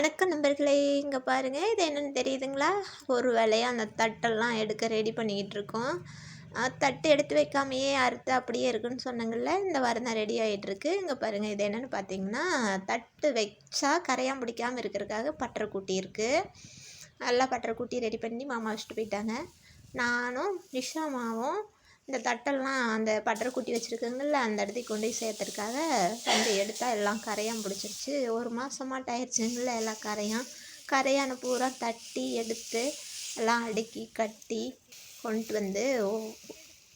வணக்கம் நண்பர்களே இங்கே பாருங்கள் இது என்னென்னு தெரியுதுங்களா? ஒரு வேலையாக அந்த தட்டெல்லாம் எடுக்க ரெடி பண்ணிக்கிட்டு இருக்கோம் தட்டு எடுத்து வைக்காமையே அறுத்து அப்படியே இருக்குன்னு சொன்னாங்கல்ல இந்த வாரம் தான் ரெடி ஆகிட்டுருக்கு இங்கே பாருங்கள் இது என்னென்னு பார்த்தீங்கன்னா தட்டு வச்சா கரையான் பிடிக்காமல் இருக்கிறதுக்காக பட்டரை கூட்டி இருக்குது நல்லா பட்டரை கூட்டி ரெடி பண்ணி மாமா வச்சுட்டு போயிட்டாங்க. நானும் நிஷாமாவும் இந்த தட்டெல்லாம் அந்த பட்டரை குட்டி வச்சுருக்குங்கள்ல அந்த இடத்துக்கு கொண்டு போய் சேர்த்துறதுக்காக வந்து எடுத்தால் எல்லாம் கரையான் பிடிச்சிருச்சு ஒரு மாதமாட்ட ஆயிடுச்சுங்கள எல்லாம் கரையான் கரையான பூரா தட்டி எடுத்து எல்லாம் அடுக்கி கட்டி கொண்டு வந்து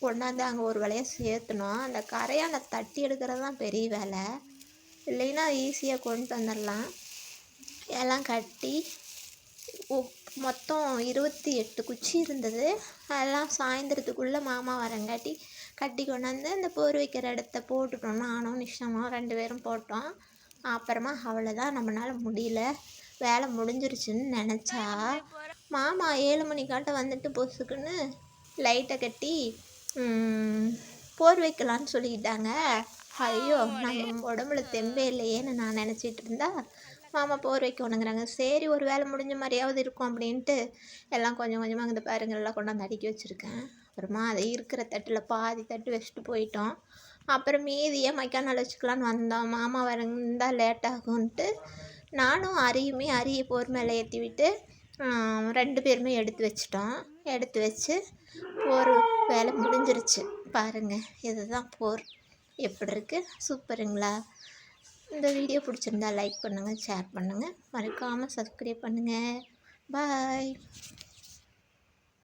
கொண்டாந்து அங்கே ஒரு வேலையாக சேர்த்துனோம் அந்த கரையானை தட்டி எடுக்கிறது தான் பெரிய வேலை. இல்லைன்னா ஈஸியாக கொண்டு வந்துடலாம் எல்லாம் கட்டி மொத்தம் இருபத்தி எட்டு குச்சி இருந்தது. அதெல்லாம் சாயந்தரத்துக்குள்ளே மாமா வரங்காட்டி கட்டி கொண்டாந்து அந்த போர் வைக்கிற இடத்த போட்டுட்டோம். நானும் நிஷாமும் ரெண்டு பேரும் போட்டோம். அப்புறமா அவ்வளோதான் நம்மளால் முடியல. வேலை முடிஞ்சிருச்சுன்னு நினச்சா மாமா ஏழு மணிக்காட்ட வந்துட்டு பொசுக்குன்னு லைட்டை கட்டி போர் வைக்கலான்னு சொல்லிக்கிட்டாங்க. ஐயோ நம்ம உடம்புல தெம்பே இல்லையேன்னு நான் நினச்சிட்டு இருந்தா மாமா போர் வைக்க சரி ஒரு வேலை முடிஞ்ச மாதிரியாவது இருக்கும் அப்படின்ட்டு எல்லாம் கொஞ்சம் கொஞ்சமாக இந்த பாருங்க எல்லாம் கொண்டாந்து அடுக்கி வச்சுருக்கேன். அப்புறமா அதை இருக்கிற தட்டில் பாதி தட்டு வச்சுட்டு போயிட்டோம். அப்புறம் மீதியே மைக்கானால் வச்சுக்கலான்னு வந்தோம். மாமா வரந்தா லேட் ஆகும்ன்ட்டு நானும் அரியுமே அரிய போர் மேலே ஏற்றி விட்டு ரெண்டு பேருமே எடுத்து வச்சிட்டோம். எடுத்து வச்சு போர் வேலை முடிஞ்சிருச்சு. பாருங்கள் இதுதான் போர். எப்படி இருக்குது சூப்பருங்களா? இந்த வீடியோ பிடிச்சிருந்தா லைக் பண்ணுங்கள் ஷேர் பண்ணுங்கள் மறக்காமல் சப்ஸ்கிரைப் பண்ணுங்கள் பாய்